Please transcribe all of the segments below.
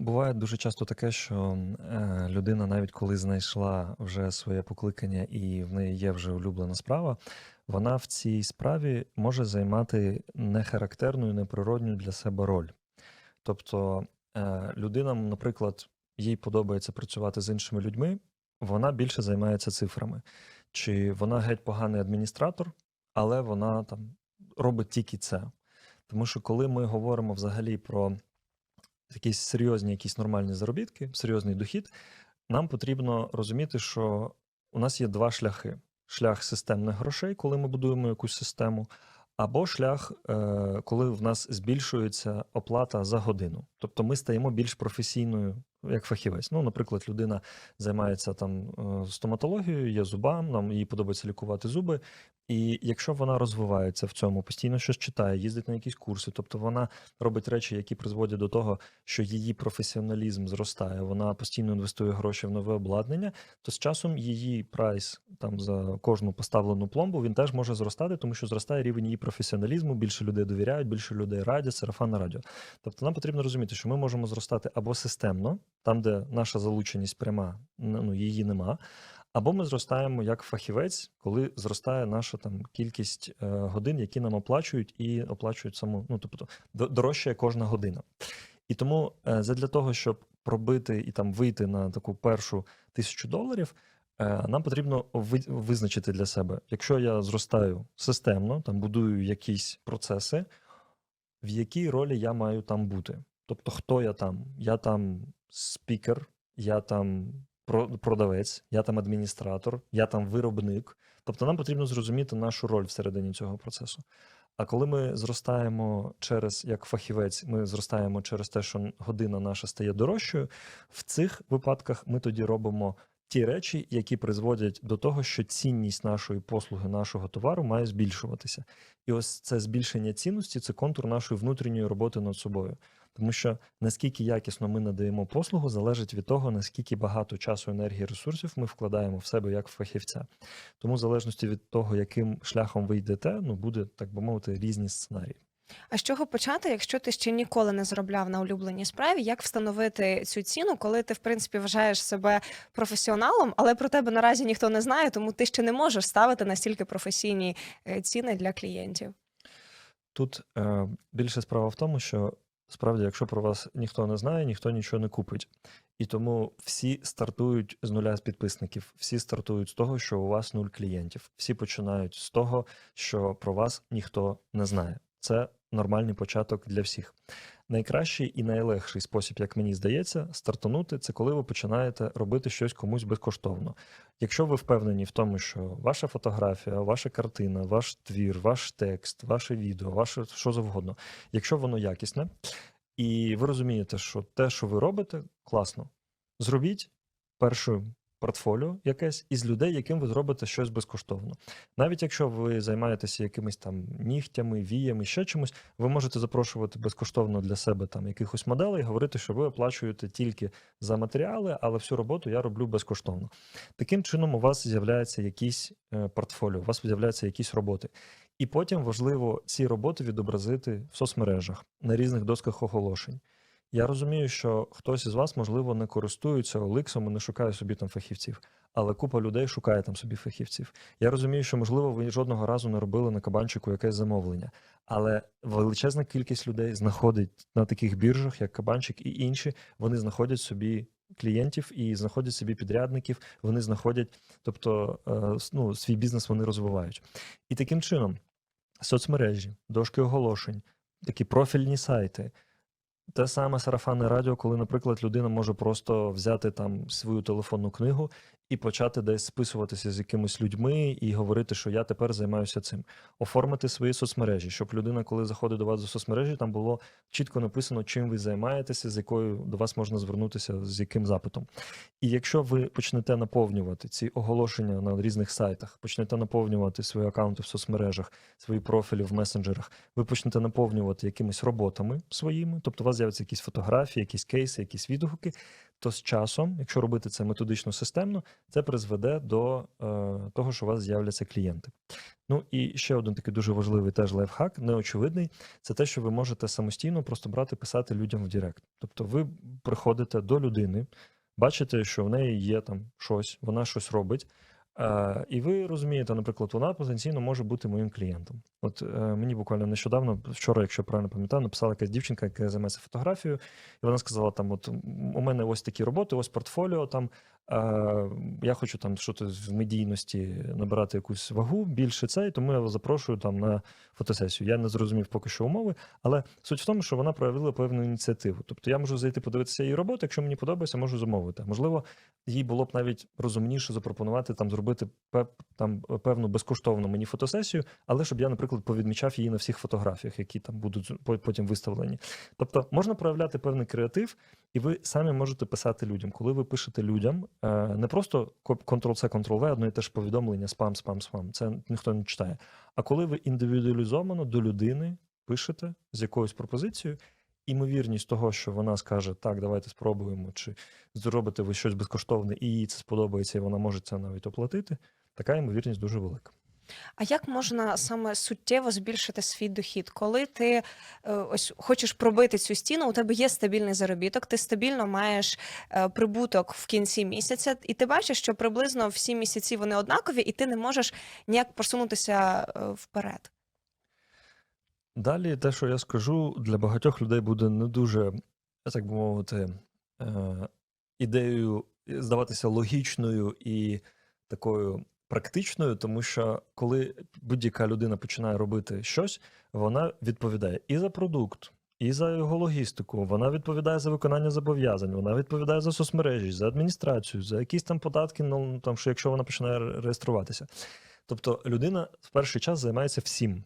Буває дуже часто таке, що е, людина, навіть коли знайшла вже своє покликання і в неї є вже улюблена справа, вона в цій справі може займати нехарактерну і неприродню для себе роль. Тобто е, людина, наприклад, їй подобається працювати з іншими людьми, вона більше займається цифрами. Чи вона геть поганий адміністратор, але вона там робить тільки це. Тому що коли ми говоримо взагалі про якісь серйозні, якісь нормальні заробітки, серйозний дохід, нам потрібно розуміти, що у нас є два шляхи: шлях системних грошей, коли ми будуємо якусь систему, або шлях, е, коли в нас збільшується оплата за годину. Тобто ми стаємо більш професійною як фахівець. Ну, наприклад, людина займається там е, стоматологією, є зубам, нам їй подобається лікувати зуби. І якщо вона розвивається в цьому, постійно щось читає, їздить на якісь курси, тобто вона робить речі, які призводять до того, що її професіоналізм зростає, вона постійно інвестує гроші в нове обладнання, то з часом її прайс там за кожну поставлену пломбу він теж може зростати, тому що зростає рівень її професіоналізму, більше людей довіряють, більше людей радять, сарафан радіо. Тобто нам потрібно розуміти, що ми можемо зростати або системно, там, де наша залученість пряма, ну її нема. Або ми зростаємо як фахівець, коли зростає наша там кількість е, годин, які нам оплачують, і оплачують саму, ну тобто до- дорожчає кожна година. І тому е, задля того, щоб пробити і там вийти на таку першу тисячу доларів, е, нам потрібно ви- визначити для себе, якщо я зростаю системно, там будую якісь процеси, в якій ролі я маю там бути. Тобто, хто я там? Я там спікер, я там продавець, я там адміністратор, я там виробник. Тобто нам потрібно зрозуміти нашу роль всередині цього процесу. А коли ми зростаємо через як фахівець, ми зростаємо через те, що година наша стає дорожчою. В цих випадках ми тоді робимо ті речі, які призводять до того, що цінність нашої послуги, нашого товару має збільшуватися. І ось це збільшення цінності це контур нашої внутрішньої роботи над собою. Тому що наскільки якісно ми надаємо послугу, залежить від того, наскільки багато часу, енергії, ресурсів ми вкладаємо в себе як фахівця. Тому, в залежності від того, яким шляхом ви йдете, ну буде так би мовити, різні сценарії. А з чого почати, якщо ти ще ніколи не заробляв на улюбленій справі? Як встановити цю ціну, коли ти в принципі вважаєш себе професіоналом, але про тебе наразі ніхто не знає, тому ти ще не можеш ставити настільки професійні е, ціни для клієнтів? Тут е, більше справа в тому, що справді, якщо про вас ніхто не знає, ніхто нічого не купить. І тому всі стартують з нуля з підписників, всі стартують з того, що у вас нуль клієнтів. Всі починають з того, що про вас ніхто не знає. Це нормальний початок для всіх. Найкращий і найлегший спосіб, як мені здається, стартанути це коли ви починаєте робити щось комусь безкоштовно. Якщо ви впевнені в тому, що ваша фотографія, ваша картина, ваш твір, ваш текст, ваше відео, ваше що завгодно, якщо воно якісне, і ви розумієте, що те, що ви робите, класно, зробіть перше портфоліо якесь із людей, яким ви зробите щось безкоштовно. Навіть якщо ви займаєтеся якимись там нігтями, віями, ще чимось, ви можете запрошувати безкоштовно для себе там якихось моделей, говорити, що ви оплачуєте тільки за матеріали, але всю роботу я роблю безкоштовно. Таким чином, у вас з'являється якісь е, портфоліо, у вас з'являються якісь роботи. І потім важливо ці роботи відобразити в соцмережах на різних досках оголошень. Я розумію, що хтось із вас, можливо, не користується Оликсом і не шукає собі там фахівців, але купа людей шукає там собі фахівців. Я розумію, що, можливо, ви жодного разу не робили на кабанчику якесь замовлення, але величезна кількість людей знаходить на таких біржах, як кабанчик і інші, вони знаходять собі клієнтів і знаходять собі підрядників, вони знаходять, тобто е, ну, свій бізнес вони розвивають. І таким чином соцмережі, дошки оголошень, такі профільні сайти. Те саме сарафанне радіо, коли, наприклад, людина може просто взяти там свою телефонну книгу і почати десь списуватися з якимись людьми і говорити, що я тепер займаюся цим. Оформити свої соцмережі, щоб людина, коли заходить до вас до соцмережі, там було чітко написано, чим ви займаєтеся, з якою до вас можна звернутися, з яким запитом. І якщо ви почнете наповнювати ці оголошення на різних сайтах, почнете наповнювати свої аккаунти в соцмережах, свої профілі в месенджерах, ви почнете наповнювати якимись роботами своїми, тобто у вас з'являться якісь фотографії, якісь кейси, якісь відгуки, то з часом, якщо робити це методично системно, це призведе до е, того, що у вас з'являться клієнти. Ну і ще один такий дуже важливий теж лайфхак, неочевидний, це те, що ви можете самостійно просто брати, писати людям в Директ. Тобто ви приходите до людини, бачите, що в неї є там щось, вона щось робить. Е, і ви розумієте, наприклад, вона потенційно може бути моїм клієнтом. От е, мені буквально нещодавно, вчора, якщо правильно пам'ятаю, написала якась дівчинка, яка займається фотографією, і вона сказала: там, от у мене ось такі роботи, ось портфоліо. Там я хочу там щось в медійності набирати якусь вагу більше цей, тому я вас запрошую там на фотосесію. Я не зрозумів поки що умови, але суть в тому, що вона проявила певну ініціативу. Тобто я можу зайти подивитися її роботу, якщо мені подобається, можу замовити. Можливо, їй було б навіть розумніше запропонувати там зробити пеп, там певну безкоштовну мені фотосесію, але щоб я, наприклад, повідмічав її на всіх фотографіях, які там будуть по- потім виставлені. Тобто можна проявляти певний креатив, і ви самі можете писати людям. Коли ви пишете людям, е, не просто Ctrl-C, Ctrl-V, одно і те ж повідомлення, спам, спам, спам. Це ніхто не читає. А коли ви індивідуалізовано до людини пишете з якоюсь пропозицією, імовірність того, що вона скаже так, давайте спробуємо, чи зробите ви щось безкоштовне, і їй це сподобається, і вона може це навіть оплатити. Така ймовірність дуже велика. А як можна саме суттєво збільшити свій дохід? Коли ти е, ось хочеш пробити цю стіну, у тебе є стабільний заробіток, ти стабільно маєш е, прибуток в кінці місяця, і ти бачиш, що приблизно всі місяці вони однакові, і ти не можеш ніяк просунутися е, вперед. Далі, те, що я скажу, для багатьох людей буде не дуже, так би мовити, ідеєю здаватися логічною і такою практичною, тому що коли будь-яка людина починає робити щось, вона відповідає і за продукт, і за його логістику, вона відповідає за виконання зобов'язань, вона відповідає за соцмережі, за адміністрацію, за якісь там податки, ну там що якщо вона починає реєструватися. Тобто людина в перший час займається всім.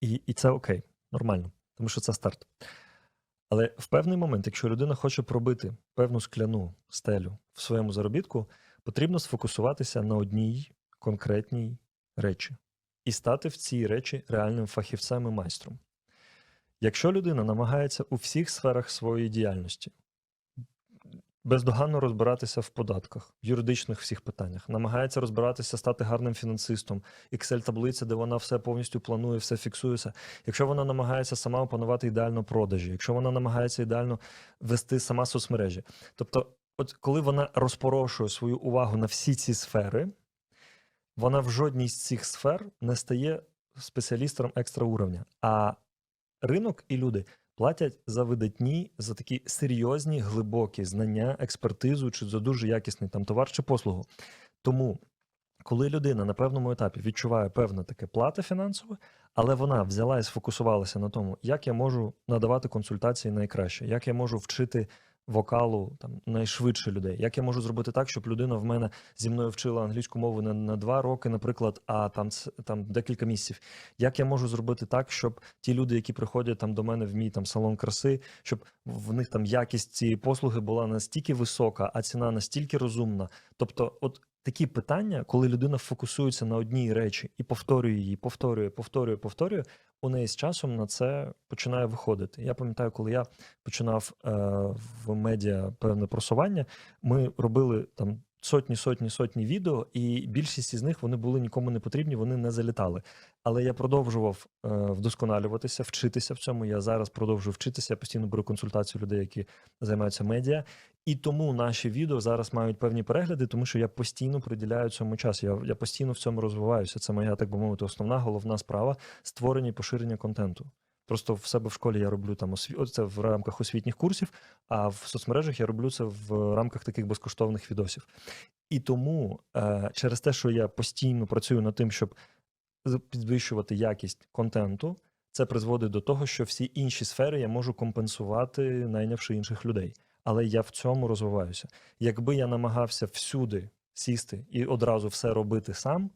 І, і це окей, нормально, тому що це старт. Але в певний момент, якщо людина хоче пробити певну скляну стелю в своєму заробітку, потрібно сфокусуватися на одній конкретній речі і стати в цій речі реальним фахівцем і майстром. Якщо людина намагається у всіх сферах своєї діяльності бездоганно розбиратися в податках, в юридичних всіх питаннях, намагається розбиратися, стати гарним фінансистом, Excel-таблиця, де вона все повністю планує, все фіксується. Якщо вона намагається сама опанувати ідеально продажі, якщо вона намагається ідеально вести сама соцмережі. Тобто, от коли вона розпорошує свою увагу на всі ці сфери, вона в жодній з цих сфер не стає спеціалістом екстра уровня. А ринок і люди платять за видатні, за такі серйозні, глибокі знання, експертизу чи за дуже якісний там товар чи послугу. Тому, коли людина на певному етапі відчуває певне таке плата фінансове, але вона взяла і сфокусувалася на тому, як я можу надавати консультації найкраще, як я можу вчити вокалу там найшвидше людей, як я можу зробити так, щоб людина в мене зі мною вчила англійську мову не на два роки, наприклад, а там там декілька місяців. Як я можу зробити так, щоб ті люди, які приходять там до мене в мій там салон краси, щоб в них там якість цієї послуги була настільки висока, а ціна настільки розумна. Тобто, от такі питання, коли людина фокусується на одній речі і повторює її, повторює, повторює, повторює, у неї з часом на це починає виходити. Я пам'ятаю, коли я починав е, в медіа певне просування, ми робили там. Сотні, сотні, сотні відео, і більшість із них вони були нікому не потрібні, вони не залітали. Але я продовжував е, вдосконалюватися, вчитися в цьому. Я зараз продовжую вчитися. Я постійно беру консультацію людей, які займаються медіа. І тому наші відео зараз мають певні перегляди, тому що я постійно приділяю цьому час. Я, я постійно в цьому розвиваюся. Це моя, так би мовити, основна головна справа створення і поширення контенту. Просто в себе в школі я роблю там осві... це в рамках освітніх курсів, а в соцмережах я роблю це в рамках таких безкоштовних відосів. І тому е, через те, що я постійно працюю над тим, щоб підвищувати якість контенту, це призводить до того, що всі інші сфери я можу компенсувати, найнявши інших людей. Але я в цьому розвиваюся. Якби я намагався всюди сісти і одразу все робити сам,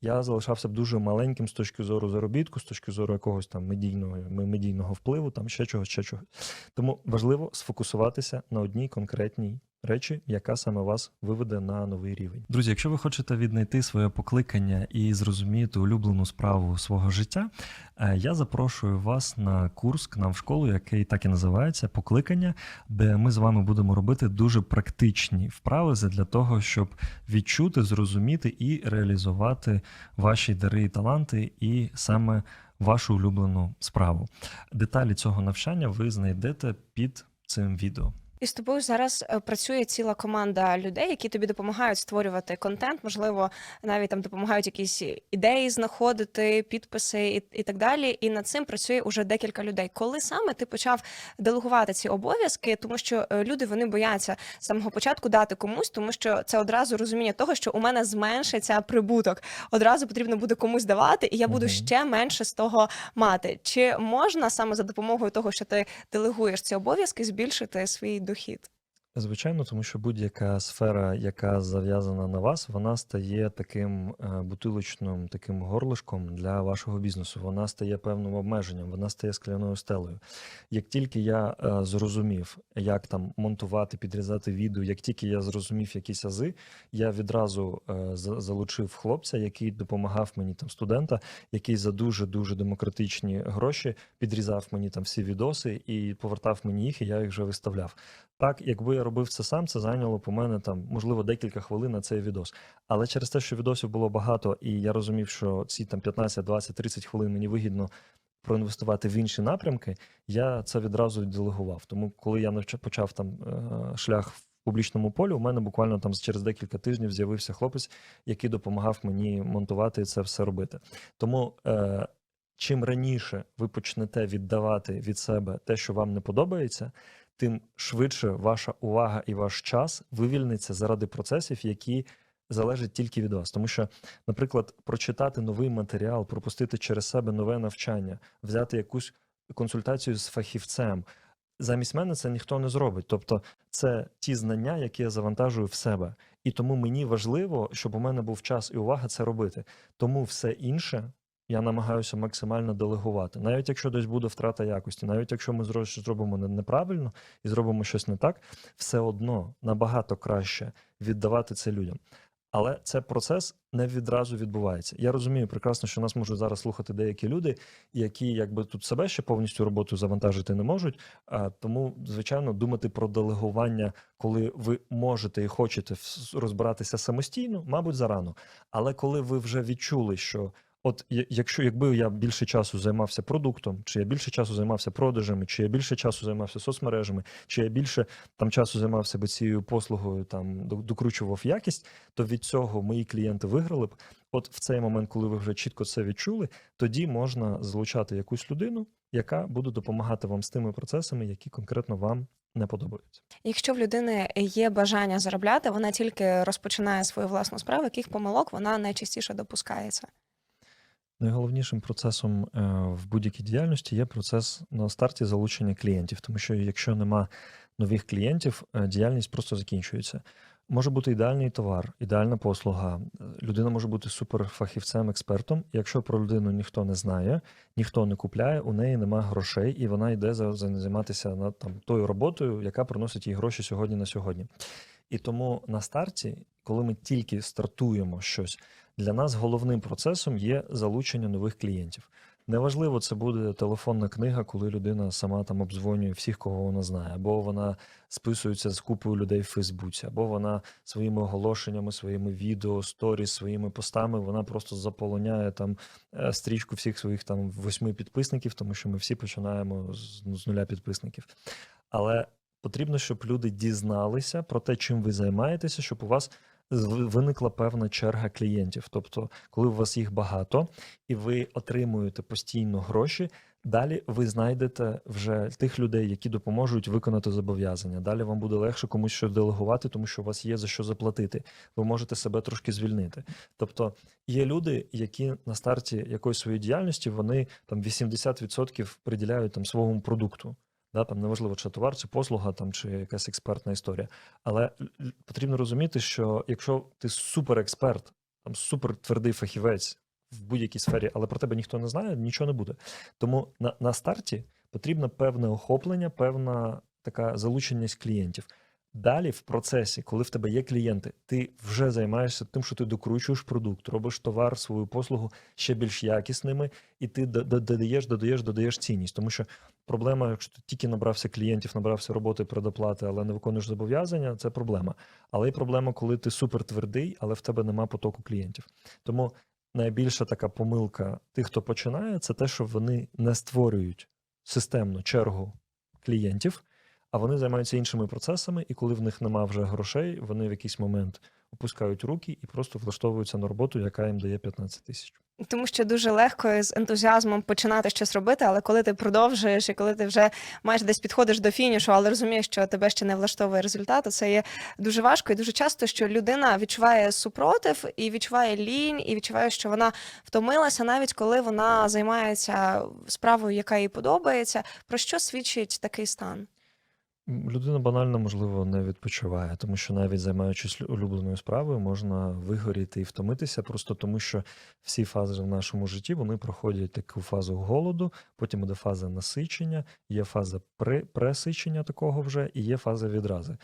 я залишався б дуже маленьким з точки зору заробітку, з точки зору якогось там медійного, медійного впливу, там ще чогось, ще чогось. Тому важливо сфокусуватися на одній конкретній речі, яка саме вас виведе на новий рівень. Друзі, якщо ви хочете віднайти своє покликання і зрозуміти улюблену справу свого життя, е, я запрошую вас на курс к нам в школу, який так і називається Покликання, де ми з вами будемо робити дуже практичні вправи для того, щоб відчути, зрозуміти і реалізувати ваші дари і таланти, і саме вашу улюблену справу. Деталі цього навчання ви знайдете під цим відео. І з тобою зараз е, працює ціла команда людей, які тобі допомагають створювати контент, можливо, навіть там допомагають якісь ідеї знаходити, підписи і, і так далі. І над цим працює уже декілька людей. Коли саме ти почав делегувати ці обов'язки, тому що е, люди вони бояться з самого початку дати комусь, тому що це одразу розуміння того, що у мене зменшиться прибуток. Одразу потрібно буде комусь давати, і я буду ще менше з того мати. Чи можна саме за допомогою того, що ти делегуєш ці обов'язки, збільшити свій дохід? Звичайно, тому що будь-яка сфера, яка зав'язана на вас, вона стає таким е, бутилочним таким горлишком для вашого бізнесу. Вона стає певним обмеженням, вона стає скляною стелею. Як тільки я е, зрозумів, як там монтувати, підрізати відео, як тільки я зрозумів якісь ази, я відразу е, залучив хлопця, який допомагав мені там студента, який за дуже дуже демократичні гроші підрізав мені там всі відоси і повертав мені їх, і я їх вже виставляв. Так, якби я робив це сам, це зайняло по мене там, можливо, декілька хвилин на цей відос. Але через те, що відосів було багато, і я розумів, що ці там 15, 20, 30 хвилин мені вигідно проінвестувати в інші напрямки, я це відразу делегував. Тому, коли я почав там е, шлях в публічному полі, у мене буквально там через декілька тижнів з'явився хлопець, який допомагав мені монтувати і це все робити. Тому. Е, Чим раніше ви почнете віддавати від себе те, що вам не подобається, тим швидше ваша увага і ваш час вивільниться заради процесів, які залежать тільки від вас. Тому що, наприклад, прочитати новий матеріал, пропустити через себе нове навчання, взяти якусь консультацію з фахівцем. Замість мене це ніхто не зробить. Тобто, це ті знання, які я завантажую в себе. І тому мені важливо, щоб у мене був час і увага це робити. Тому все інше я намагаюся максимально делегувати. Навіть якщо десь буде втрата якості, навіть якщо ми зро- зробимо неправильно і зробимо щось не так, все одно набагато краще віддавати це людям. Але це процес не відразу відбувається. Я розумію прекрасно, що нас можуть зараз слухати деякі люди, які якби тут себе ще повністю роботу завантажити не можуть. Тому, звичайно, думати про делегування, коли ви можете і хочете розбиратися самостійно, мабуть, зарано. Але коли ви вже відчули, що От якщо якби я більше часу займався продуктом, чи я більше часу займався продажами, чи я більше часу займався соцмережами, чи я більше там часу займався би цією послугою, там до- докручував якість, то від цього мої клієнти виграли б. От в цей момент, коли ви вже чітко це відчули, тоді можна залучати якусь людину, яка буде допомагати вам з тими процесами, які конкретно вам не подобаються. Якщо в людини є бажання заробляти, вона тільки розпочинає свою власну справу, яких помилок вона найчастіше допускається. Найголовнішим процесом е, в будь-якій діяльності є процес на старті залучення клієнтів, тому що якщо нема нових клієнтів, е, діяльність просто закінчується. Може бути ідеальний товар, ідеальна послуга. е, Людина може бути суперфахівцем, експертом. Якщо про людину ніхто не знає, ніхто не купляє, у неї нема грошей, і вона йде за, за займатися на там тою роботою, яка приносить їй гроші сьогодні на сьогодні. І тому на старті, коли ми тільки стартуємо щось, для нас головним процесом є залучення нових клієнтів. Неважливо, це буде телефонна книга, коли людина сама там обдзвонює всіх, кого вона знає, або вона списується з купою людей в Фейсбуці, або вона своїми оголошеннями, своїми відео, сторіс, своїми постами вона просто заполоняє там е, стрічку всіх своїх там восьми підписників, тому що ми всі починаємо з, ну, з нуля підписників. Але потрібно, щоб люди дізналися про те, чим ви займаєтеся, щоб у вас виникла певна черга клієнтів. Тобто, коли у вас їх багато і ви отримуєте постійно гроші, далі ви знайдете вже тих людей, які допоможуть виконати зобов'язання. Далі вам буде легше комусь щось делегувати, тому що у вас є за що заплатити. Ви можете себе трошки звільнити. Тобто є люди, які на старті якоїсь своєї діяльності вони там 80% приділяють там своєму продукту. Да, там неважливо, чи товар, чи послуга, там, чи якась експертна історія. Але потрібно розуміти, що якщо ти суперексперт, там супер твердий фахівець в будь-якій сфері, але про тебе ніхто не знає, нічого не буде. Тому на, на старті потрібно певне охоплення, певна така залученість клієнтів. Далі в процесі, коли в тебе є клієнти, ти вже займаєшся тим, що ти докручуєш продукт, робиш товар, свою послугу ще більш якісними, і ти додаєш, додаєш, додаєш цінність. Тому що проблема, якщо ти тільки набрався клієнтів, набрався роботи предоплати, але не виконуєш зобов'язання, це проблема. Але й проблема, коли ти супер твердий, але в тебе нема потоку клієнтів. Тому найбільша така помилка тих, хто починає, це те, що вони не створюють системну чергу клієнтів, а вони займаються іншими процесами, і коли в них нема вже грошей, вони в якийсь момент опускають руки і просто влаштовуються на роботу, яка їм дає 15 тисяч. Тому що дуже легко з ентузіазмом починати щось робити, але коли ти продовжуєш і коли ти вже майже десь підходиш до фінішу, але розумієш, що тебе ще не влаштовує результат, це є дуже важко і дуже часто, що людина відчуває супротив і відчуває лінь, і відчуває, що вона втомилася, навіть коли вона займається справою, яка їй подобається. Про що свідчить такий стан? Людина банально, можливо, не відпочиває, тому що навіть займаючись улюбленою справою, можна вигоріти і втомитися, просто тому що всі фази в нашому житті вони проходять таку фазу голоду, потім буде фаза насичення, є фаза пресичення такого вже, і є фаза відрази.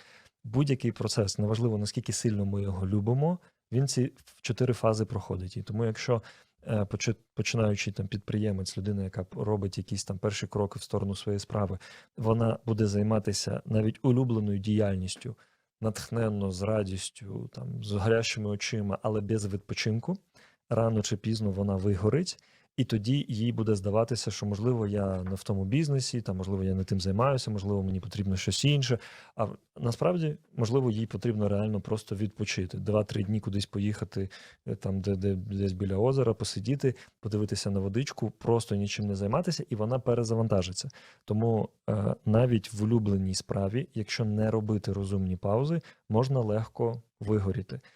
Будь-який процес, неважливо наскільки сильно ми його любимо, він ці чотири фази проходить. І тому, якщо е, починаючи там підприємець, людина, яка робить якісь там перші кроки в сторону своєї справи, вона буде займатися навіть улюбленою діяльністю, натхненно, з радістю, там, з гарячими очима, але без відпочинку. Рано чи пізно вона вигорить, і тоді їй буде здаватися, що можливо я не в тому бізнесі, там, можливо, я не тим займаюся, можливо, мені потрібно щось інше. А насправді, можливо, їй потрібно реально просто відпочити. Два-три дні кудись поїхати, е, там, де, де десь біля озера, посидіти, подивитися на водичку, просто нічим не займатися, і вона перезавантажиться. Тому е, навіть в улюбленій справі, якщо не робити розумні паузи, можна легко вигоріти.